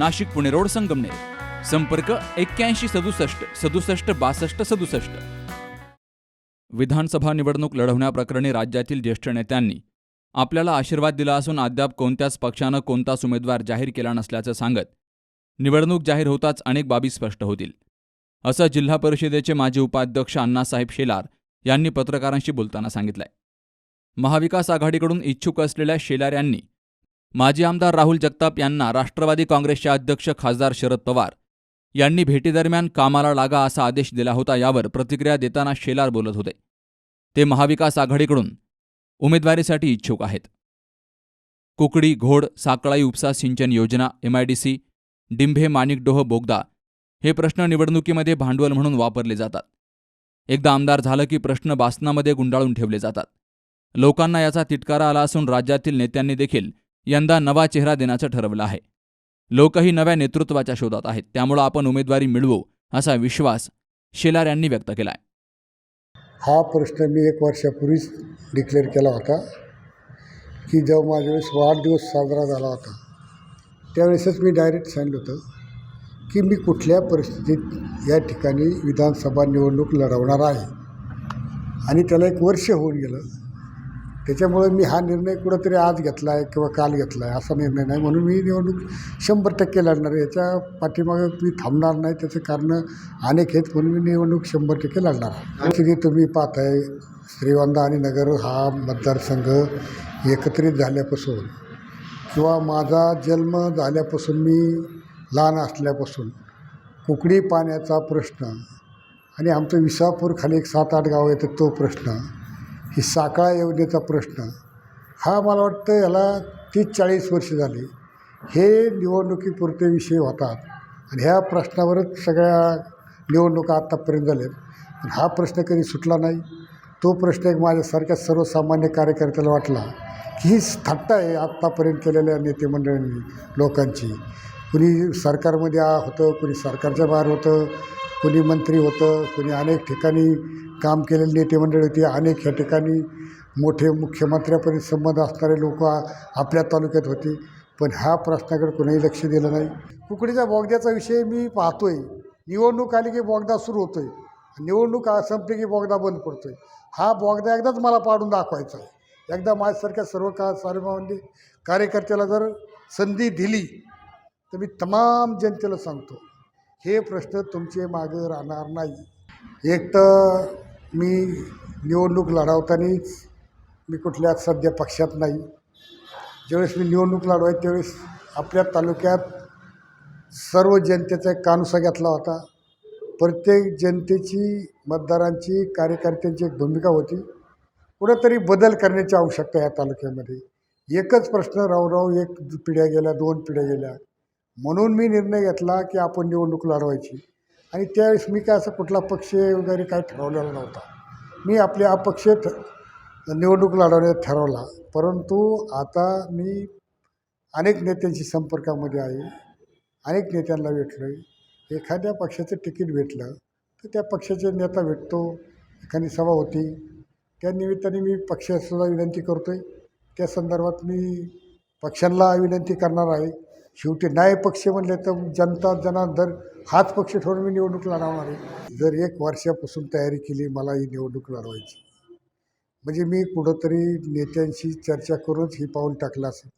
Nashik Pune road Sangamner. संपर्क एक्क्याऐंशी सदुसष्ट सदुसष्ट बासष्ट सदुसष्ट. विधानसभा निवडणूक लढवण्याप्रकरणी राज्यातील ज्येष्ठ नेत्यांनी आपल्याला आशीर्वाद दिला असून अद्याप कोणत्याच पक्षानं कोणताच उमेदवार जाहीर केला नसल्याचं सांगत निवडणूक जाहीर होताच अनेक बाबी स्पष्ट होतील. असं जिल्हा परिषदेचे माजी उपाध्यक्ष अण्णासाहेब शेलार यांनी पत्रकारांशी बोलताना सांगितलंय. महाविकास आघाडीकडून इच्छुक असलेल्या शेलार यांनी माजी आमदार राहुल जगताप यांना राष्ट्रवादी काँग्रेसचे अध्यक्ष खासदार शरद पवार यांनी भेटीदरम्यान कामाला लागा असा आदेश दिला होता यावर प्रतिक्रिया देताना शेलार बोलत होते. ते महाविकास आघाडीकडून उमेदवारीसाठी इच्छुक आहेत. कुकडी घोड साकळाई उपसा सिंचन योजना एमआयडीसी डिंभे माणिकडोह बोगदा हे प्रश्न निवडणुकीमध्ये भांडवल म्हणून वापरले जातात. एकदा आमदार झालं की प्रश्न बासनामध्ये गुंडाळून ठेवले जातात. लोकांना याचा तिटकारा आला असून राज्यातील नेत्यांनी देखील यंदा नवा चेहरा देण्याचं ठरवलं आहे. लोकही नव्या नेतृत्वाच्या शोधात आहेत. त्यामुळं आपण उमेदवारी मिळवू असा विश्वास शेलार यांनी व्यक्त केला आहे हा प्रश्न मी एक वर्षापूर्वीच डिक्लेअर केला होता की जेव्हा माझ्यावेळेस वाढदिवस साजरा झाला होता त्यावेळेसच मी डायरेक्ट सांगितलं होतं की मी कुठल्या परिस्थितीत या ठिकाणी विधानसभा निवडणूक लढवणार आहे. आणि त्याला एक वर्ष होऊन गेलं त्याच्यामुळे मी हा निर्णय कुठंतरी आज घेतला आहे किंवा काल घेतला आहे असा निर्णय नाही. म्हणून मी निवडणूक शंभर टक्के लढणार आहे. याच्या पाठीमागं मी थांबणार नाही. त्याचं कारण अनेक आहेत. म्हणून मी निवडणूक शंभर टक्के लढणार आहे. आणि तुम्ही पाहताय श्रीवंदा आणि नगर हा मतदारसंघ एकत्रित झाल्यापासून किंवा माझा जन्म झाल्यापासून मी लहान असल्यापासून कुकडी पाण्याचा प्रश्न आणि आमचं विसापूर खाली एक सात आठ गाव येतं तो प्रश्न ही साकळा योजनेचा प्रश्न. हा मला वाटतं याला तीस चाळीस वर्ष झाली. हे निवडणुकीपुरते विषय होतात. आणि ह्या प्रश्नावरच सगळ्या निवडणुका आत्तापर्यंत झाल्या पण हा प्रश्न कधी सुटला नाही. तो प्रश्न एक माझ्यासारख्या सर्वसामान्य कार्यकर्त्याला वाटला की ही थट्टा आहे आत्तापर्यंत केलेल्या नेते मंडळींनी लोकांची. कुणी सरकारमध्ये होतं कुणी सरकारच्या बाहेर होतं कुणी मंत्री होतं कुणी अनेक ठिकाणी काम केलेले नेते मंडळी होती अनेक ह्या ठिकाणी मोठे मुख्यमंत्र्यापर्यंत संबंध असणारे लोक आपल्या तालुक्यात होते. पण ह्या प्रश्नाकडे कोणीही लक्ष दिलं नाही. कुकडीच्या बोगद्याचा विषय मी पाहतोय. निवडणूक आली की बोगदा सुरू होतोय. निवडणूक संपली की बोगदा बंद पडतोय. हा बोगदा एकदाच मला पाडून दाखवायचा आहे. एकदा माझ्यासारख्या सर्व का सर्वांनी कार्यकर्त्याला जर संधी दिली तर मी तमाम जनतेला सांगतो हे प्रश्न तुमचे मागे राहणार नाही. एक तर मी निवडणूक लढवतानाच मी कुठल्या सध्या पक्षात नाही. ज्यावेळेस मी निवडणूक लढवाय त्यावेळेस आपल्या तालुक्यात सर्व जनतेचा एक कानुसा घेतला होता. प्रत्येक जनतेची मतदारांची कार्यकर्त्यांची एक भूमिका होती. कुठंतरी बदल करण्याची आवश्यकता या तालुक्यामध्ये. एकच प्रश्न रावराव एक पिढ्या गेल्या दोन पिढ्या गेल्या. म्हणून मी निर्णय घेतला की आपण निवडणूक लढवायची. आणि त्यावेळेस मी काय असं कुठला पक्ष वगैरे काय ठरवलेला नव्हता. मी आपले अपक्ष निवडणूक लढवण्यात ठरवला. परंतु आता मी अनेक नेत्यांशी संपर्कामध्ये आहे. अनेक नेत्यांना भेटलो आहे एखाद्या पक्षाचं तिकीट भेटलं तर त्या पक्षाचे नेता भेटतो. एखादी सभा होती. त्या निमित्ताने मी पक्षासुद्धा विनंती करतो आहे त्या संदर्भात मी पक्षांना विनंती करणार आहे. शेवटी न्याय पक्ष म्हणले तर जनता जनार्दन हाच पक्ष ठेवून मी निवडणूक लढवणार आहे. जर एक वर्षापासून तयारी केली मला ही निवडणूक लढवायची. म्हणजे मी कुठंतरी नेत्यांशी चर्चा करूनच ही पाऊल टाकलं असेल.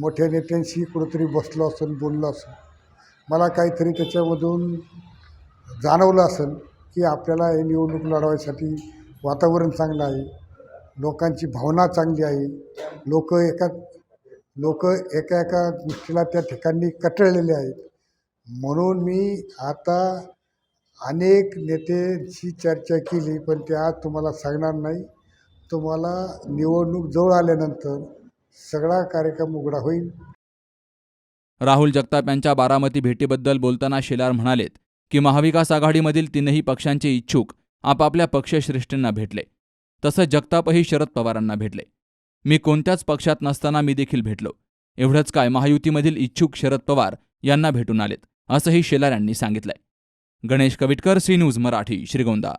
मोठ्या नेत्यांशी कुठंतरी बसलो असेल बोललो असेल. मला काहीतरी त्याच्यामधून जाणवलं असेल की आपल्याला हे निवडणूक लढवायसाठी वातावरण चांगलं आहे. लोकांची भावना चांगली आहे. लोक एका लोक एका एका गोष्टीला त्या ठिकाणी कटळलेले आहेत. म्हणून मी आता अनेक नेत्यांशी चर्चा केली पण ते आज तुम्हाला सांगणार नाही. तुम्हाला निवडणूक जवळ आल्यानंतर सगळा कार्यक्रम उघडा होईल. राहुल जगताप यांच्या बारामती भेटीबद्दल बोलताना शेलार म्हणालेत की महाविकास आघाडीमधील तीनही पक्षांचे इच्छुक आपापल्या पक्षश्रेष्ठींना भेटले. तसंच जगतापही शरद पवारांना भेटले. मी कोणत्याच पक्षात नसताना मी देखील भेटलो. एवढंच काय महायुतीमधील इच्छुक शरद पवार यांना भेटून आलेत असंही शेलार यांनी सांगितलंय. Ganesh Kavitkar C news Marathi Shrigonda.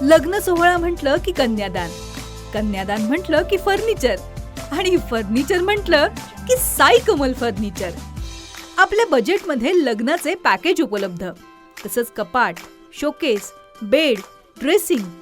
लग्न सोहळा म्हटलं की कन्यादान कन्यादान म्हटलं की फर्निचर आणि फर्निचर म्हटलं की साई कमल फर्निचर. आपल्या बजेटमध्ये लग्नाचे पॅकेज उपलब्ध तसंच कपाट showcase bed dressing